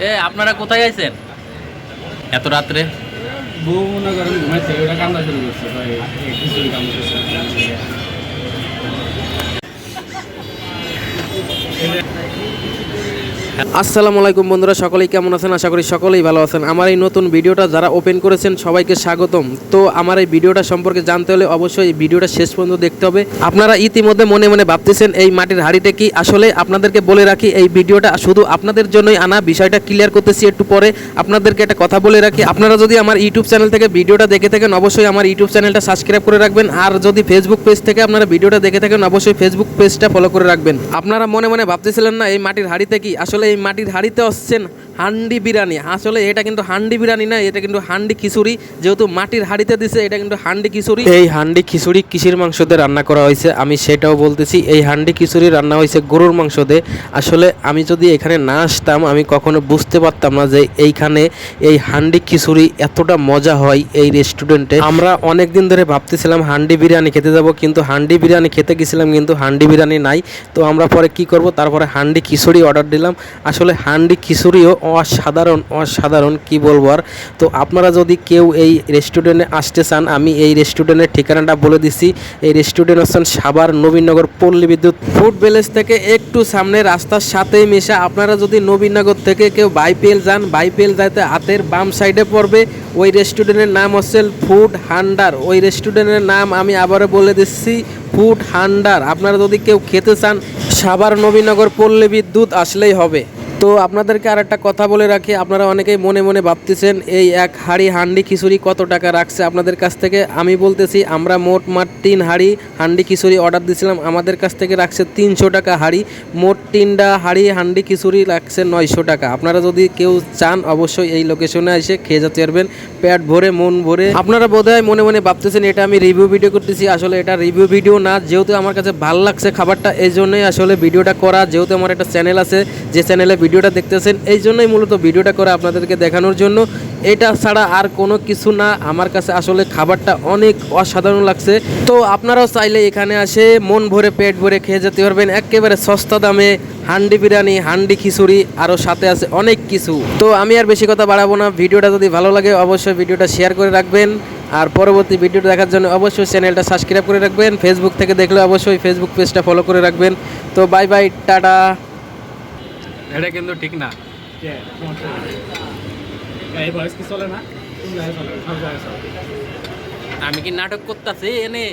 এ আপনারা কোথায় আছেন এত রাত্রে? বউ মনে করেন ঘুমাইছে ওটা কান্দা শুরু করছে ভাই। কিছুই কান্দা করছে। আসসালামু আলাইকুম বন্ধুরা, সকলেই কেমন আছেন? আশা করি সকলেই ভালো আছেন। আমার এই নতুন ভিডিওটা যারা ওপেন করেছেন, সবাইকে স্বাগতম। তো আমার এই ভিডিওটা সম্পর্কে জানতে হলে অবশ্যই এই ভিডিওটা শেষ পর্যন্ত দেখতে হবে। আপনারা ইতিমধ্যে মনে মনে ভাবতেছেন, এই মাটির হাড়িটা কি? আসলে আপনাদেরকে বলে রাখি, এই ভিডিওটা শুধু আপনাদের জন্যই আনা। বিষয়টা ক্লিয়ার করতেছি একটু পরে। আপনাদেরকে একটা কথা বলে রাখি, আপনারা যদি আমার ইউটিউব চ্যানেল থেকে ভিডিওটা দেখে থাকেন, অবশ্যই আমার ইউটিউব চ্যানেলটা সাবস্ক্রাইব করে রাখবেন। আর যদি ফেসবুক পেজ থেকে আপনারা ভিডিওটা দেখে থাকেন, অবশ্যই ফেসবুক পেজটা ফলো করে রাখবেন। আপনারা মনে মনে ভাবতেছিলেন না, এই মাটির হাড়িতে কি? আসলে এই মাটির হাঁড়িতে হচ্ছেন হান্ডি বিরিয়ানি। আসলে এটা কিন্তু হান্ডি বিরিয়ানি না, এটা কিন্তু হান্ডি খিচুড়ি। যেহেতু মাটির হাঁড়িতে দিছে, এটা কিন্তু হান্ডি খিচুড়ি। এই হান্ডি খিচুড়ি কিসির মাংস দিয়ে রান্না করা হয়েছে? আমি সেটাও বলতেছি, এই হান্ডি খিচুড়ি রান্না হয়েছে গরুর মাংস দিয়ে আসলে আমি যদি এখানে না আসতাম, আমি কখনো বুঝতে পারতাম না যে এইখানে এই হান্ডি খিচুড়ি এতটা মজা হয় এই রেস্টুরেন্টে। আমরা অনেক দিন ধরে ভাবতেছিলাম হান্ডি বিরিয়ানি খেতে যাব, কিন্তু হান্ডি বিরিয়ানি খেতে গেছিলাম, কিন্তু হান্ডি বিরিয়ানি নাই। তো আমরা পরে কি করব? তারপরে হান্ডি খিচুড়ি অর্ডার দিলাম। আসলে হান্ডি খিচুড়িও অসাধারণ অসাধারণ, কি বলব আর? তো আপনারা যদি কেউ এই রেস্টুরেন্টে আসতে চান, আমি এই রেস্টুরেন্টের ঠিকানাটা বলে দিচ্ছি এই রেস্টুরেন্ট হচ্ছেন সাভার নবীনগর পল্লী বিদ্যুৎ ফুড ভিলেজ থেকে একটু সামনে রাস্তার সাথেই মেশা। আপনারা যদি নবীনগর থেকে কেউ বাইপিএল যান বাইপিএল যাইতে হাতের বাম সাইডে পড়বে। ওই রেস্টুরেন্টের নাম হচ্ছে ফুড হান্ডার। ওই রেস্টুরেন্টের নাম আমি আবারও বলে দিচ্ছি, ফুড হান্ডার। আপনারা যদি কেউ খেতে চান সাভার নবীনগর পল্লী বিদ্যুৎ আসলেই হবে। তো আপনাদেরকে আর একটা কথা বলে রাখি, আপনারা অনেকেই মনে মনে ভাবতেছেন, এই এক হাঁড়ি হান্ডি খিচুড়ি কত টাকা রাখছে আপনাদের কাছ থেকে? আমি বলতেছি, আমরা মোট মাঠ তিন হাঁড়ি হান্ডি খিচুড়ি অর্ডার দিয়েছিলাম আমাদের কাছ থেকে রাখছে তিনশো টাকা হাঁড়ি, মোট তিনটা হাঁড়ি হান্ডি খিচুড়ি রাখছে নয়শো টাকা। আপনারা যদি কেউ চান, অবশ্যই এই লোকেশনে এসে খেয়ে যেতে পারবেন, পেট ভরে, মন ভরে। আপনারা বোধহয় মনে মনে ভাবতেছেন, এটা আমি রিভিউ ভিডিও করতেছি, আসলে এটা রিভিউ ভিডিও না, যেহেতু আমার কাছে ভালো লাগছে খাবারটা, এই জন্যই আসলে ভিডিওটা করা, যেহেতু আমার একটা চ্যানেল আছে, যে চ্যানেলে ভিডিওটা দেখতেছেন, এই জন্যই মূলত ভিডিওটা করা আপনাদেরকে দেখানোর জন্য। এটা ছাড়া আর কোনো কিছু না, আমার কাছে আসলে খাবারটা অনেক অসাধারণ লাগছে। তো আপনারাও চাইলে এখানে আসে, মন ভরে, পেট ভরে খেয়ে যেতে পারবেন। একেবারে সস্তা দামে হান্ডি বিরিয়ানি, হান্ডি খিচুড়ি, আরও সাথে আছে অনেক কিছু। তো আমি আর বেশি কথা বাড়াবো না, ভিডিওটা যদি ভালো লাগে অবশ্যই ভিডিওটা শেয়ার করে রাখবেন। আর পরবর্তী ভিডিওটা দেখার জন্য অবশ্যই চ্যানেলটা সাবস্ক্রাইব করে রাখবেন। ফেসবুক থেকে দেখলে অবশ্যই ফেসবুক পেজটা ফলো করে রাখবেন। তো বাই বাই, টাটা। এটা কিন্তু ঠিক না। এই বয়স কি চলে না? কোন জায়গায় চলে? সব জায়গায় চলে। আমি কি নাটক করতেছি এনে?